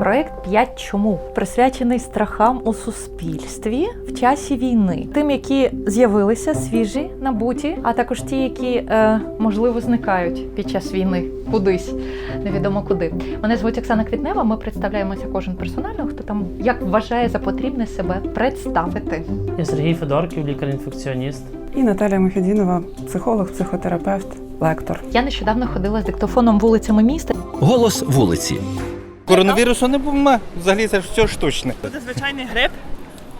Проект «П'ять чому присвячений страхам у суспільстві в часі війни, тим, які з'явилися свіжі, набуті, а також ті, які е, можливо зникають під час війни кудись, невідомо куди. Мене звуть Оксана Квітнева. Ми представляємося кожен персонально, хто там як вважає за потрібне себе представити. Я Сергій Федорків, лікар-інфекціоніст. І Наталія Мухідінова, психолог, психотерапевт, лектор. Я нещодавно ходила з диктофоном вулицями міста. Голос вулиці. Коронавірусу не було, взагалі це все штучне. Буде звичайний грип,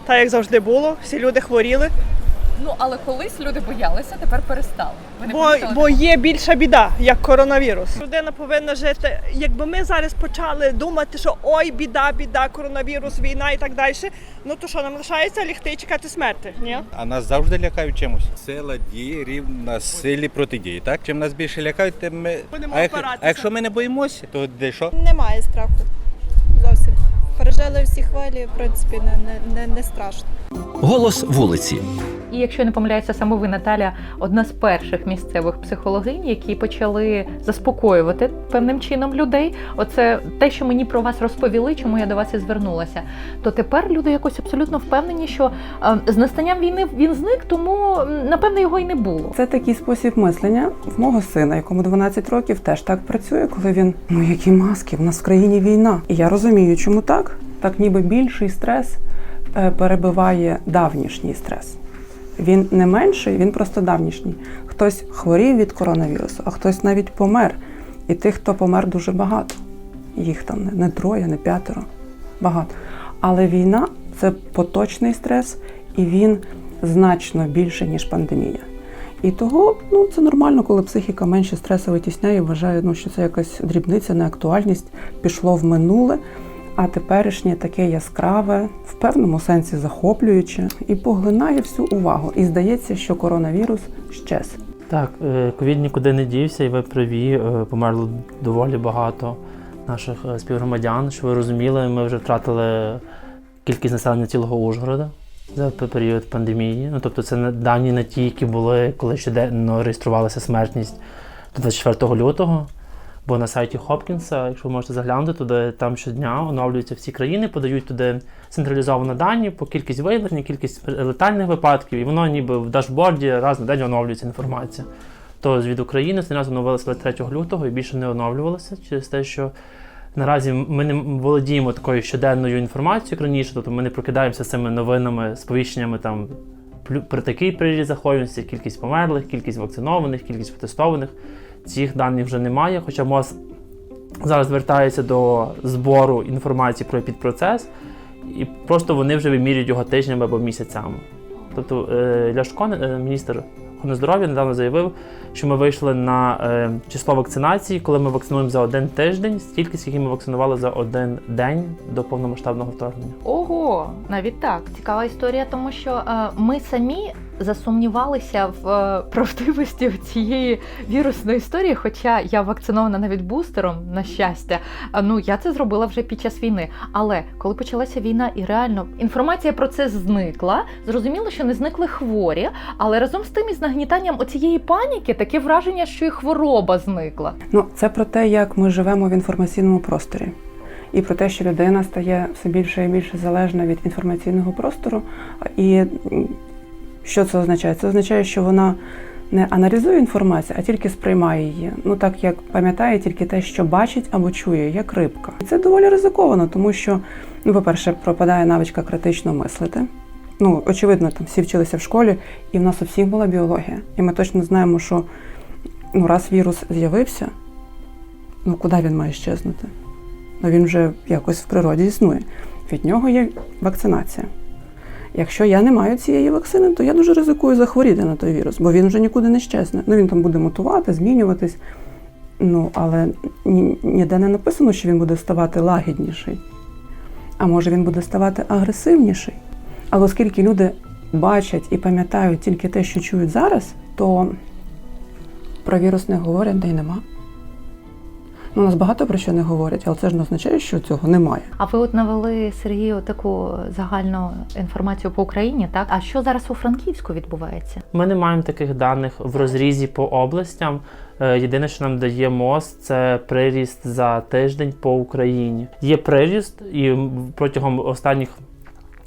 так як завжди було. Всі люди хворіли. Ну але колись люди боялися, тепер перестали. Ви не Бо, бо є більша біда, як коронавірус. Людина повинна жити. Якби ми зараз почали думати, що ой, біда, біда, коронавірус, війна і так далі. Ну то що нам лишається лягти і чекати смерті? Ні? А нас завжди лякають чимось. Сила дії рівна силі протидії. Так? Чим нас більше лякають, тим ми. Будемо А, як- опиратися. а якщо ми не боїмося, то де що? Немає страху зовсім. Пережили всі хвилі, в принципі, не, не, не, не страшно. Голос вулиці. І якщо я не помиляюся, саме ви, Наталя, одна з перших місцевих психологинь, які почали заспокоювати певним чином людей. Оце те, що мені про вас розповіли, чому я до вас і звернулася. То тепер люди якось абсолютно впевнені, що е, з настанням війни він зник, тому м, напевно його й не було. Це такий спосіб мислення в мого сина, якому 12 років, теж так працює, коли він ну які маски, в нас в країні війна. І я розумію, чому так. Так ніби більший стрес е, перебиває давнішній стрес. Він не менший, він просто давнішній. Хтось хворів від коронавірусу, а хтось навіть помер. І тих, хто помер, дуже багато. Їх там не, троє, не п'ятеро. Багато. Але війна це поточний стрес, і він значно більше, ніж пандемія. І того ну, це нормально, коли психіка менше стресу витісняє, вважає, ну, що це якась дрібниця, неактуальність, пішло в минуле. А теперішнє таке яскраве, в певному сенсі захоплююче і поглинає всю увагу. І здається, що коронавірус щез. Так, е, ковід нікуди не дівся, і ви праві, е, померло доволі багато наших е, співгромадян. Що ви розуміли, ми вже втратили кількість населення цілого Ужгорода за період пандемії. Ну тобто це дані не ті, які були, коли щоденно реєструвалася смертність до 24 лютого. Бо на сайті Хопкінса, якщо ви можете заглянути, туди там щодня оновлюються всі країни, подають туди централізовані дані по кількість виявлень, кількість летальних випадків, і воно ніби в дашборді раз на день оновлюється інформація. То від України останній раз оновилося 23 лютого і більше не оновлювалося через те, що наразі ми не володіємо такою щоденною інформацією, як раніше, тобто ми не прокидаємося з цими новинами, сповіщеннями там при такий приріст захворюваності, кількість померлих, кількість вакцинованих, кількість протестованих. Цих даних вже немає, хоча МОЗ зараз звертається до збору інформації про підпроцес, і просто вони вже вимірюють його тижнями або місяцями. Тобто е, Ляшко, е, міністр охорони здоров'я, недавно заявив, що ми вийшли на е, число вакцинації, коли ми вакцинуємо за один тиждень, стільки, скільки ми вакцинували за один день до повномасштабного вторгнення. Ого, навіть так. Цікава історія, тому що е, ми самі засумнівалися в е, правдивості цієї вірусної історії. Хоча я вакцинована навіть бустером, на щастя. А, Ну я це зробила вже під час війни. Але коли почалася війна, і реально інформація про це зникла, зрозуміло, що не зникли хворі, але разом з тим із нагнітанням оцієї паніки таке враження, що і хвороба зникла. Ну, це про те, як ми живемо в інформаційному просторі. І про те, що людина стає все більше і більше залежна від інформаційного простору. І що це означає? Це означає, що вона не аналізує інформацію, а тільки сприймає її. Ну так як пам'ятає тільки те, що бачить або чує, як рибка. І це доволі ризиковано, тому що, ну, по-перше, пропадає навичка критично мислити. Ну, очевидно, там всі вчилися в школі, і в нас у всіх була біологія. І ми точно знаємо, що ну, раз вірус з'явився, ну куди він має щезнути? Ну він вже якось в природі існує. Від нього є вакцинація. Якщо я не маю цієї вакцини, то я дуже ризикую захворіти на той вірус, бо він вже нікуди не щезне. Ну він там буде мутувати, змінюватись. Ну, але ні- ніде не написано, що він буде ставати лагідніший. А може він буде ставати агресивніший. Але оскільки люди бачать і пам'ятають тільки те, що чують зараз, то про вірус не говорять, де й нема. Ну, нас багато про що не говорять, але це ж не означає, що цього немає. А ви от навели Сергію таку загальну інформацію по Україні, так? А що зараз у Франківську відбувається? Ми не маємо таких даних в розрізі по областям. Е, Єдине, що нам дає МОЗ, це приріст за тиждень по Україні. Є приріст, і протягом останніх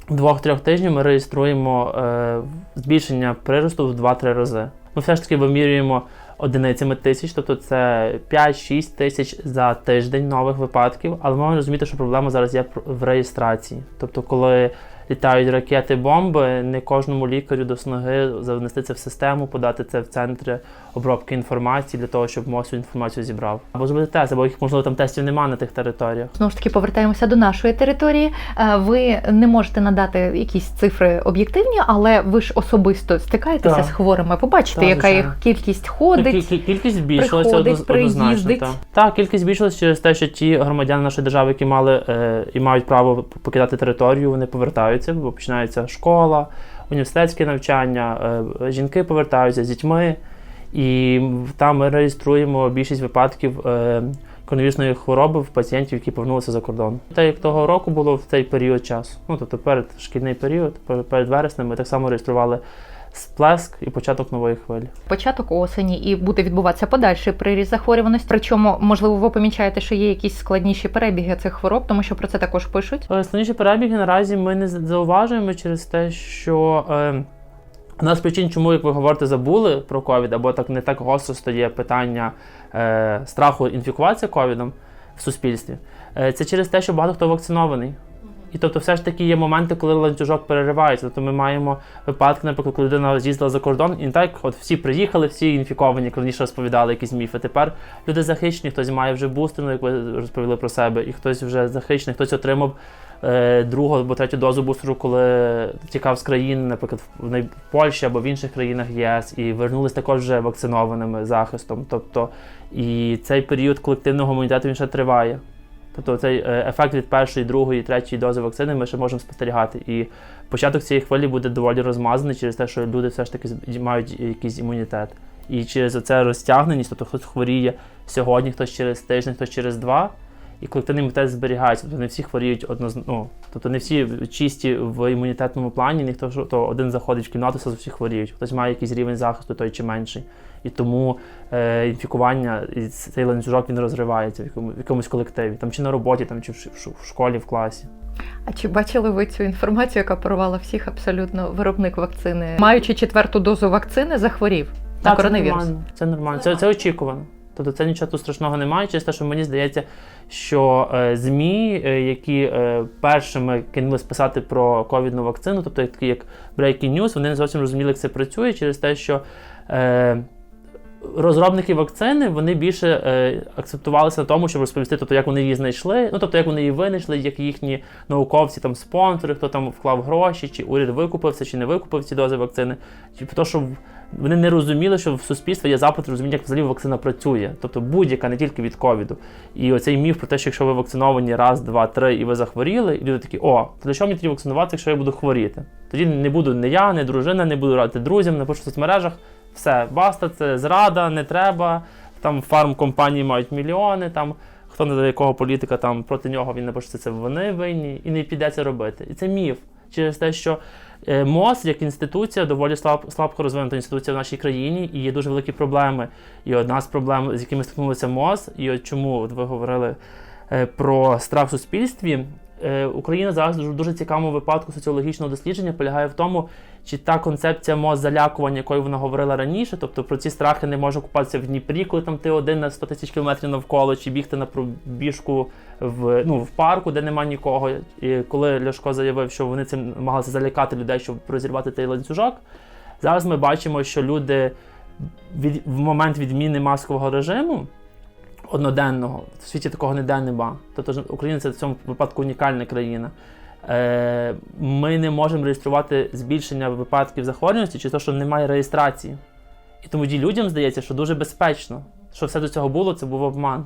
двох-трьох тижнів ми реєструємо е, збільшення приросту в 2-3 рази. Ми все ж таки вимірюємо одиницями тисяч, тобто це 5-6 тисяч за тиждень нових випадків. Але маємо розуміти, що проблема зараз є в реєстрації. Тобто, коли літають ракети, бомби, не кожному лікарю до сноги занести це в систему, подати це в центри обробки інформації для того, щоб МОЗ цю інформацію зібрав. Або зробити тест, або їх можливо там тестів немає на тих територіях. Знову ж таки, повертаємося до нашої території. Е, Ви не можете надати якісь цифри об'єктивні, але ви ж особисто стикаєтеся Так. з хворими. Побачите, Так, яка їх кількість Ну, ходить. кі- Кількість збільшилася однозначно. Так. так, кількість збільшилася через те, що ті громадяни нашої держави, які мали е, і мають право покидати територію, вони повертаються, бо починається школа, університетське навчання, е, жінки повертаються з дітьми. І там ми реєструємо більшість випадків е, коронавірусної хвороби в пацієнтів, які повернулися за кордон. Те, як того року було в цей період часу. Ну тобто перед шкільний період, перед- перед вереснем, ми так само реєстрували сплеск і початок нової хвилі. початок осені і буде відбуватися подальший приріст захворюваності. Причому, можливо, ви помічаєте, що є якісь складніші перебіги цих хвороб, тому що про це також пишуть. Е, Складніші перебіги наразі ми не зауважуємо через те, що е, одна з причин, чому, як ви говорите, забули про ковід, або так не так гостро стає питання е, страху інфікуватися ковідом в суспільстві, е, це через те, що багато хто вакцинований. І тобто, все ж таки є моменти, коли ланцюжок переривається. Тобто ми маємо випадки, наприклад, коли людина з'їздила за кордон, і не так, от всі приїхали, всі інфіковані, як раніше розповідали якісь міфи. Тепер люди захищені, хтось має вже бустерну, як ви розповіли про себе, і хтось вже захищений, хтось отримав другу або третю дозу бустеру, коли тікав з країн, наприклад, в Польщі або в інших країнах ЄС, і вернулись також вже вакцинованими захистом. Тобто, і цей період колективного імунітету він ще триває. Тобто цей е, ефект від першої, другої, третьої дози вакцини ми ще можемо спостерігати. І початок цієї хвилі буде доволі розмазаний через те, що люди все ж таки мають якийсь імунітет. І через це розтягненість, тобто хтось хворіє сьогодні, хтось через тиждень, хтось через два, і колективний імунітет зберігається. Тобто не всі хворіють однозначно. Ну, тобто не всі чисті в імунітетному плані, ніхто ж- то один заходить в кімнату, все всі хворіють. Хтось має якийсь рівень захисту, той чи менший. І тому е, інфікування і цей ланцюжок він розривається в, якому, в якомусь колективі, там чи на роботі, там чи в, в в школі, в класі. А чи бачили ви цю інформацію, яка порвала всіх абсолютно виробник вакцини, маючи четверту дозу вакцини, захворів на Так, коронавірус? Це нормально. Це нормально. Це, це очікувано. Тобто це нічого тут страшного немає, через те, що мені здається, що е, ЗМІ, е, які е, першими кинулись писати про ковідну вакцину, тобто такі як Breaking News, вони не зовсім розуміли, як це працює, через те, що розробники вакцини вони більше е, акцептувалися на тому, щоб розповісти, тобто, як вони її знайшли, ну тобто як вони її винайшли, як їхні науковці, там спонсори, хто там вклав гроші, чи уряд викупився, чи не викупив ці дози вакцини. Чи то, що вони не розуміли, що в суспільстві є запит розуміння, як взагалі вакцина працює. Тобто будь-яка, не тільки від ковіду. І оцей міф про те, що якщо ви вакциновані раз, два, три, і ви захворіли, і люди такі, о, то для чого мені тоді вакцинуватися, якщо я буду хворіти? Тоді не буду не я, не дружина, не буду радити друзям, напишу в соцмережах. Все, баста, це зрада, не треба. Там фармкомпанії мають мільйони, там хто не знає якого політика там проти нього він напише, це вони винні, і не піде це робити. І це міф через те, що е, МОЗ як інституція доволі слаб, слабко розвинута інституція в нашій країні, і є дуже великі проблеми. І одна з проблем, з якими стикнулися МОЗ, і от чому от ви говорили е, про страх в суспільстві. Е, Україна зараз дуже, дуже цікавому випадку соціологічного дослідження полягає в тому, чи та концепція МОЗ залякування, якою вона говорила раніше, тобто про ці страхи не може купатися в Дніпрі, коли там ти один на 100 тисяч кілометрів навколо, чи бігти на пробіжку в, ну, в парку, де нема нікого. І коли Ляшко заявив, що вони цим намагалися залякати людей, щоб розірвати цей ланцюжок, зараз ми бачимо, що люди від, в момент відміни маскового режиму одноденного, в світі такого ніде нема. Тобто ж Україна це в цьому випадку унікальна країна. Е, ми не можемо реєструвати збільшення випадків захворюваності через те, що немає реєстрації. І тому тоді людям здається, що дуже безпечно, що все до цього було, це був обман.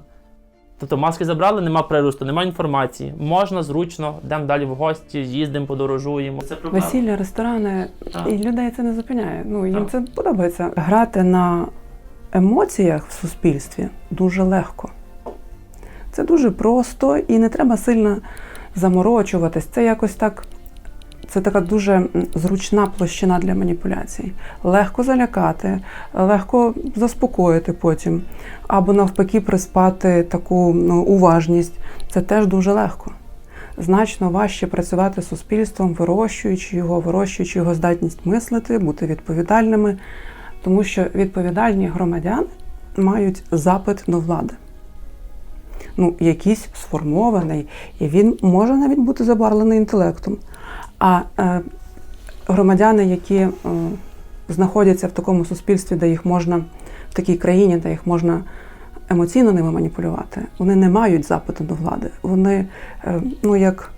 Тобто маски забрали, нема приросту, нема інформації. Можна зручно, йдемо далі в гості, їздимо, подорожуємо. Це проблема. Весілля, ресторани, Так. і людей це не зупиняє. Ну їм Так. це подобається. Грати на емоціях в суспільстві дуже легко. Це дуже просто і не треба сильно заморочуватись. Це якось так. Це така дуже зручна площина для маніпуляцій. Легко залякати, легко заспокоїти потім, або навпаки приспати таку ну, уважність. Це теж дуже легко. Значно важче працювати з суспільством, вирощуючи його, вирощуючи його здатність мислити, бути відповідальними, тому що відповідальні громадяни мають запит до влади. Ну, якийсь сформований, і він може навіть бути забарвлений інтелектом. А е, громадяни, які е, знаходяться в такому суспільстві, де їх можна, в такій країні, де їх можна емоційно ними маніпулювати, вони не мають запиту до влади. Вони, е, ну як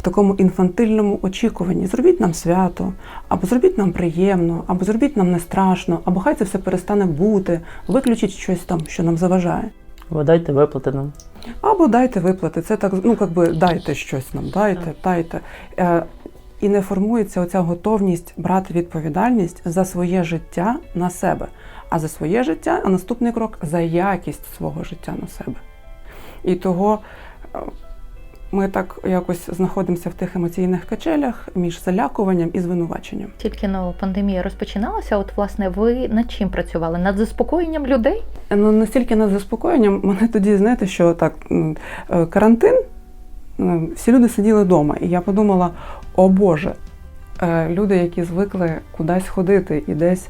в такому інфантильному очікуванні: зробіть нам свято, або зробіть нам приємно, або зробіть нам не страшно, або хай це все перестане бути, виключіть щось там, що нам заважає. Ви дайте виплати нам. Або дайте виплати. Це так, ну як би дайте щось нам, дайте, Так. дайте. Е, і не формується оця готовність брати відповідальність за своє життя на себе. А за своє життя, а наступний крок за якість свого життя на себе. І того е, ми так якось знаходимося в тих емоційних качелях між залякуванням і звинуваченням. Тільки но пандемія розпочиналася. От власне ви над чим працювали? Над заспокоєнням людей? Ну, настільки над заспокоєнням, мене тоді, знаєте, що так, е, карантин, е, всі люди сиділи вдома, і я подумала: о Боже, е, люди, які звикли кудись ходити і десь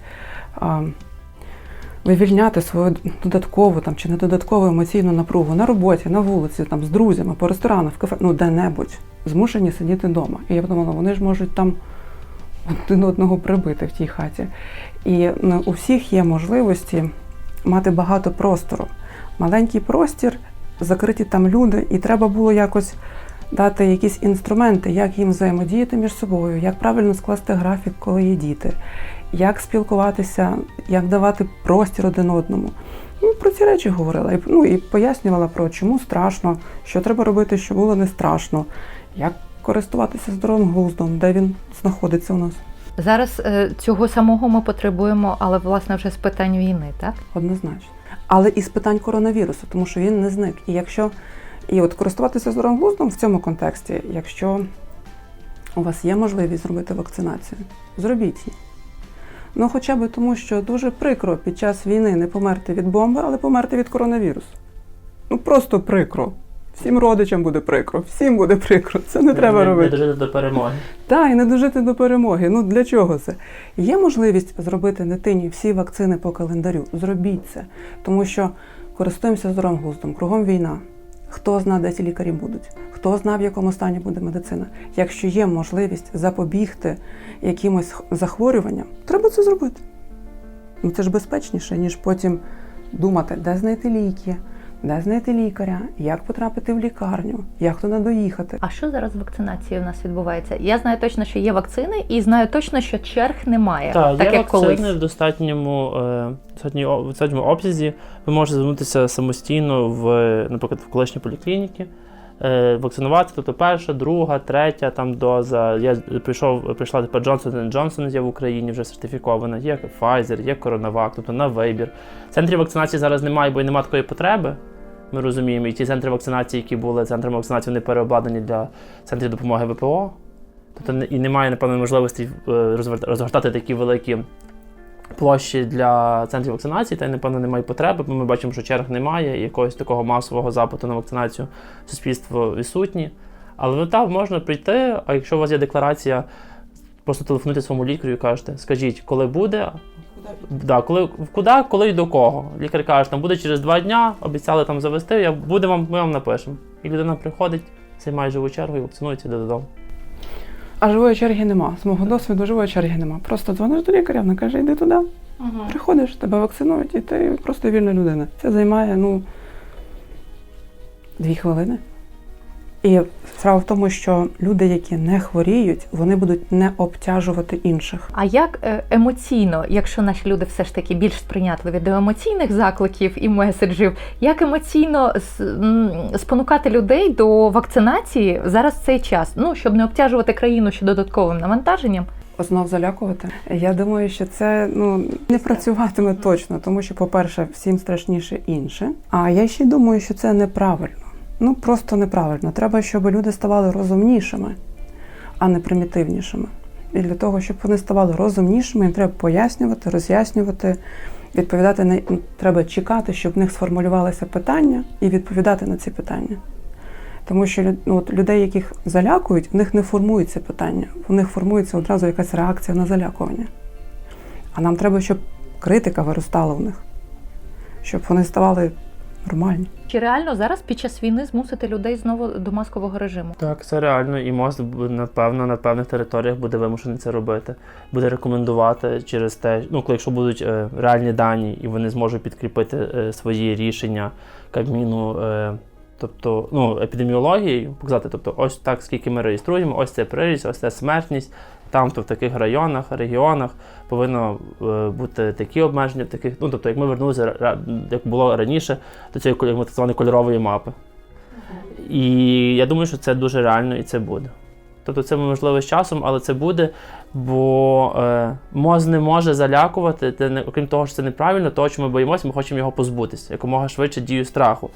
вивільняти свою додаткову там, чи не додаткову емоційну напругу на роботі, на вулиці, там, з друзями, по ресторанах, в кафе, ну де-небудь, змушені сидіти вдома. І я подумала, вони ж можуть там один одного прибити в тій хаті. І ну, у всіх є можливості мати багато простору. Маленький простір, закриті там люди, і треба було якось дати якісь інструменти, як їм взаємодіяти між собою, як правильно скласти графік, коли є діти, як спілкуватися, як давати простір один одному. Ну, про ці речі говорила. Ну, і пояснювала про чому страшно, що треба робити, щоб було не страшно, як користуватися здоровим глуздом, де він знаходиться у нас. Зараз е, цього самого ми потребуємо, але власне вже з питань війни, так? Однозначно. Але і з питань коронавірусу, тому що він не зник. І якщо і от користуватися здоровим глуздом в цьому контексті, якщо у вас є можливість зробити вакцинацію, зробіть її. Ну, хоча б тому, що дуже прикро під час війни не померти від бомби, але померти від коронавірусу. Ну просто прикро. Всім родичам буде прикро, всім буде прикро. Це не треба не, робити. Не дожити до перемоги. Так, і не дожити до перемоги. Ну для чого це? Є можливість зробити дитині всі вакцини по календарю. Зробіть це. Тому що користуємося здоровим глуздом, кругом війна. Хто знає, де ці лікарі будуть, хто знає, в якому стані буде медицина. Якщо є можливість запобігти якимось захворюванням, треба це зробити. Ну це ж безпечніше, ніж потім думати, де знайти ліки, де знайти лікаря, як потрапити в лікарню, як туди доїхати. А що зараз з вакцинацією у нас відбувається? Я знаю точно, що є вакцини, і знаю точно, що черг немає, Так, так є як вакцини колись. в достатньому, е, достатньо- в достатньому обсязі. Ви можете звернутися самостійно в, наприклад, в колишні поліклініки, е, вакцинувати, тобто перша, друга, третя там доза. Я прийшов, прийшла тепер Johnson Johnson є в Україні вже сертифікована, є Pfizer, є Coronavac, тобто на вибір. Центрів вакцинації зараз немає, бо і немає такої потреби. Ми розуміємо, і ті центри вакцинації, які були центрами вакцинації, вони переобладнані для центрів допомоги ВПО. Тобто і немає, напевно, можливості е, розгортати такі великі площі для центрів вакцинації, та й, напевно, немає потреби, бо ми бачимо, що черг немає, і якогось такого масового запиту на вакцинацію суспільство відсутні. Але ну, так, можна прийти, а якщо у вас є декларація, просто телефонуйте своєму лікарю і кажете, скажіть, коли буде, да, коли, куди, коли і до кого. Лікар каже, там буде через два дня, обіцяли там завести, я, буде вам, ми вам напишемо. І людина приходить, займає живу чергу і вакцинується йде додому. А живої черги нема. З мого досвіду живої черги нема. Просто дзвониш до лікаря, вона каже, йди туди. Приходиш, тебе вакцинують, і ти просто вільна людина. Це займає ну, дві хвилини. І справа в тому, що люди, які не хворіють, вони будуть не обтяжувати інших. А як е, емоційно, якщо наші люди все ж таки більш сприйнятливі до емоційних закликів і меседжів, як емоційно спонукати людей до вакцинації зараз в цей час? Ну щоб не обтяжувати країну ще додатковим навантаженням? Знов залякувати. Я думаю, що це ну не працюватиме точно, тому що, по-перше, всім страшніше інше. А я ще й думаю, що це неправильно. Ну просто неправильно. Треба, щоб люди ставали розумнішими, а не примітивнішими. І для того, щоб вони ставали розумнішими, їм треба пояснювати, роз'яснювати, відповідати на треба чекати, щоб в них сформулювалися питання, і відповідати на ці питання. Тому що ну, от людей, яких залякують, в них не формується питання, в них формується одразу якась реакція на залякування. А нам треба, щоб критика виростала в них, щоб вони ставали нормальні. Чи реально зараз під час війни змусити людей знову до маскового режиму? Так, це реально, і МОЗ бу- напевно на певних територіях буде вимушений це робити. Буде рекомендувати через те, ну якщо будуть е, реальні дані, і вони зможуть підкріпити е, свої рішення Кабміну, е, тобто ну, епідеміологією, показати, тобто, ось так, скільки ми реєструємо, ось це приріст, ось це смертність. Там, то в таких районах, регіонах повинно е, бути такі обмеження, таких, ну тобто, як ми вернулися, як було раніше, до цієї так званої кольорової мапи. І я думаю, що це дуже реально і це буде. Тобто це можливо з часом, але це буде, бо е, МОЗ не може залякувати, це не, окрім того, що це неправильно, того, що ми боїмося, ми хочемо його позбутися, якомога швидше дію страху.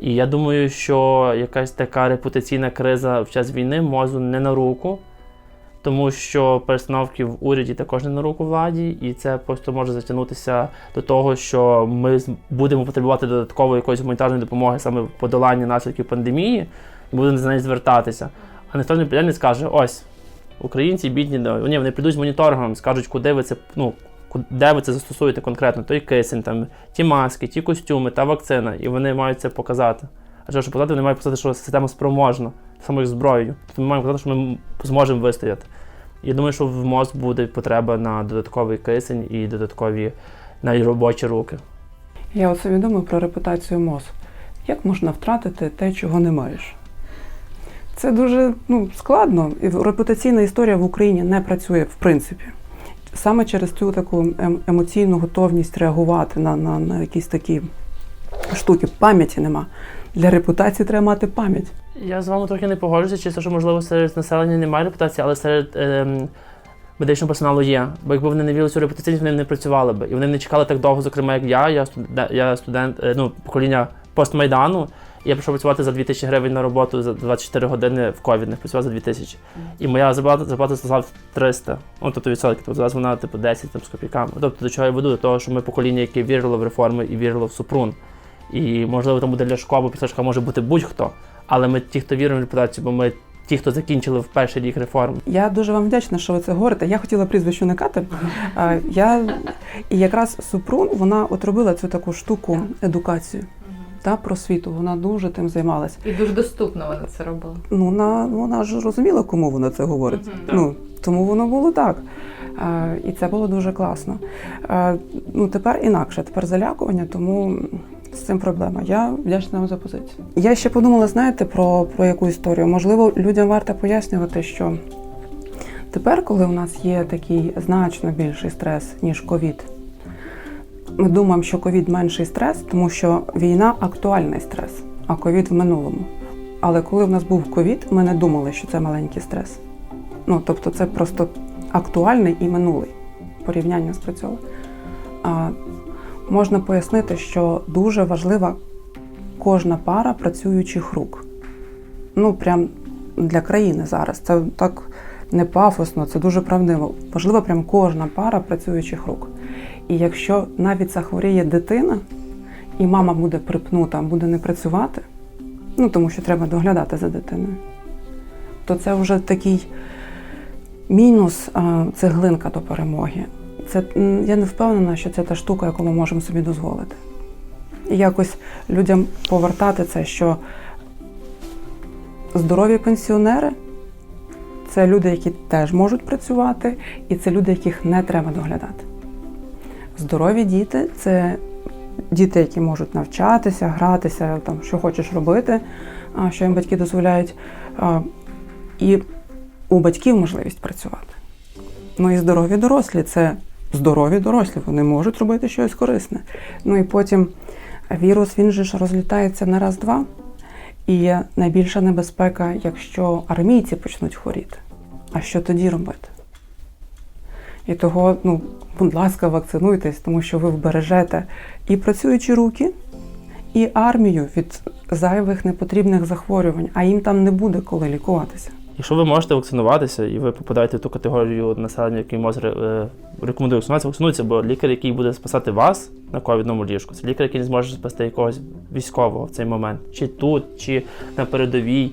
І я думаю, що якась така репутаційна криза в час війни мозу не на руку, тому що перестановки в уряді також не на руку владі, і це просто може затягнутися до того, що ми будемо потребувати додаткової якоїсь гуманітарної допомоги саме в подоланні наслідків пандемії, будемо за неї звертатися. А ніхто не прийде не скаже: ось, українці бідні, ні, вони прийдуть з моніторингом, скажуть, куди ви це, ну, де ви це застосуєте конкретно, той кисень, там, ті маски, ті костюми, та вакцина, і вони мають це показати. А що, щоб показати, вони мають показати, що система спроможна, саме як зброєю. Тобто ми маємо показати, що ми зможемо вистояти. Я думаю, що в МОЗ буде потреба на додатковий кисень і додаткові навіть робочі руки. Я собі думаю про репутацію МОЗ. Як можна втратити те, чого не маєш? Це дуже ну, складно. І репутаційна історія в Україні не працює в принципі. Саме через цю таку ем- емоційну готовність реагувати на, на, на якісь такі штуки. Пам'яті нема. Для репутації треба мати пам'ять. Я з вами трохи не погоджуюся, чисто, що можливо серед населення немає репутації, але серед ем, медичного персоналу є. Бо якби вони не вірили цю репутаційність, вони не працювали би. І вони не чекали так довго, зокрема, як я. Я студент, я студент е, ну, покоління постмайдану. І Я пішов працювати за 2000 гривень на роботу за 24 години в ковідних, працював за 2000. І моя зарплата, зарплата стала 300. Ну, тобто відсотки. Тобто зараз вона типу 10 там, з копійками. Тобто до чого я веду? До того, що ми покоління, яке вірило в реформи і вірило в Супрун. І можливо там буде Ляшко або після Ляшка може бути будь-хто. Але ми ті, хто віримо в репутацію, бо ми ті, хто закінчили в перший рік реформ. Я дуже вам вдячна, що ви це говорите. Я хотіла прізвище уникати. Я, і якраз Супрун вона от робила цю таку штуку едукацію та просвіту. Вона дуже тим займалася. І дуже доступно вони це робили. Ну, вона, вона ж розуміла, кому вона це говорить. Ну, тому воно було так. А, і це було дуже класно. А, ну, тепер інакше, тепер залякування, тому з цим проблема. Я вдячна вам за позицію. Я ще подумала, знаєте, про, про яку історію. Можливо, людям варто пояснювати, що тепер, коли у нас є такий значно більший стрес, ніж ковід, ми думаємо, що ковід менший стрес, тому що війна актуальний стрес, а ковід в минулому. Але коли в нас був ковід, ми не думали, що це маленький стрес. Ну, тобто, це просто актуальний і минулий. Порівняння спрацьовує. А можна пояснити, що дуже важлива кожна пара працюючих рук. Ну, прям для країни зараз. Це так не пафосно, це дуже правдиво. Важлива прям кожна пара працюючих рук. І якщо навіть захворіє дитина, і мама буде припнута, буде не працювати, ну тому що треба доглядати за дитиною, то це вже такий мінус цеглинка до перемоги. Це я не впевнена, що це та штука, яку ми можемо собі дозволити. І якось людям повертати це, що здорові пенсіонери це люди, які теж можуть працювати, і це люди, яких не треба доглядати. Здорові діти це діти, які можуть навчатися, гратися, там, що хочеш робити, що їм батьки дозволяють. І у батьків можливість працювати. Ну і здорові дорослі це здорові дорослі, вони можуть робити щось корисне. Ну і потім вірус він же ж розлітається на раз-два. І найбільша небезпека, якщо армійці почнуть хворіти. А що тоді робити? І того, ну, будь ласка, вакцинуйтесь, тому що ви вбережете і працюючі руки, і армію від зайвих непотрібних захворювань, а їм там не буде коли лікуватися. Якщо ви можете вакцинуватися і ви попадаєте в ту категорію населення, який МОЗ е, рекомендує вакцинуватися, вакцинуйтеся, бо лікар, який буде спасати вас на ковідному ліжку, це лікар, який не зможе спасти якогось військового в цей момент, чи тут, чи на передовій,